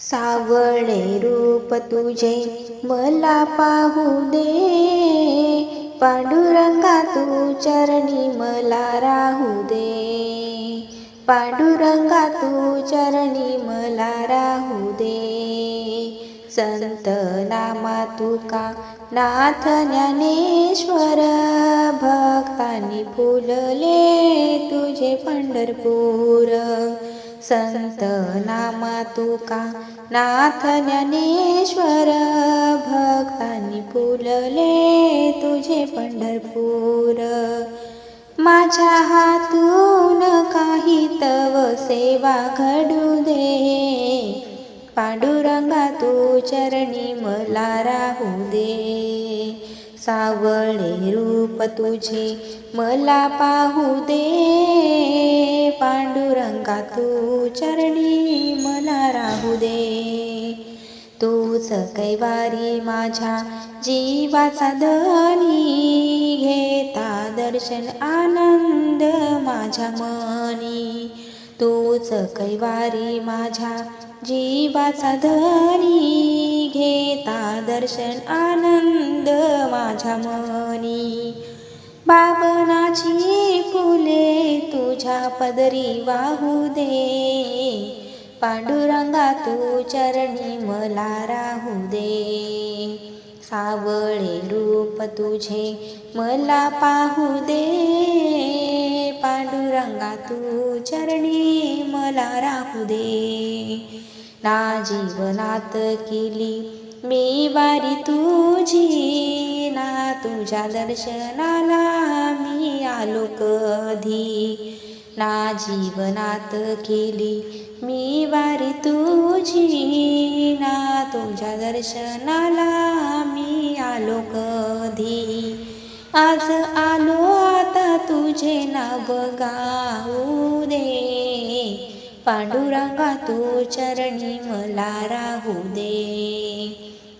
सावळे रूप तुझे मला पाहू दे. पांडुरंगा तू चरणी मला राहू दे. पांडुरंगा तू चरणी मला राहू संत नामा तुका नाथ ज्ञानेश्वर भक्तांनी फुलले तुझे पंढरपूर. संत नामा तुका नाथ ज्ञानेश्वर भक्तांनी फुलले तुझे पंढरपूर. माझ्या हातून काही तव सेवा घडू दे पांडुरंगा तू चरणी मला राहू दे. सावळे रूप तुझे मला पाहू दे. पांडुरंगा तू चरणी मला राहू दे. तूच कैवारी माझ्या जीवाचा धनी. घेता दर्शन आनंद माझ्या मनी. तूच कैवारी माझ्या जीवाचा धनी. घेता दर्शन आनंद माझ्या मनी. बाबनाची फुले तुझ्या पदरी वाहू दे. पांडुरंगा तू चरणी मला राहू दे. सावळे रूप तुझे मला पाहू दे. पांडुरंगा तू चरणी मला राहू दे. ना जीवनात केली मी वारी तुझी ना तुझ्या दर्शनाला मी आलो कधी. ना जीवनात केली मी वारी तुझी ना तुझ्या दर्शनाला मी आलो कधी. आज आलो तुझे नाव गाऊ दे. पांडुरंगा तू चरणी मला राहू दे.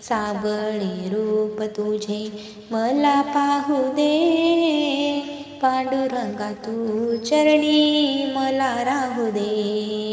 सावळे रूप तुझे मला पाहू दे. पांडुरंगा तू चरणी मला राहू दे.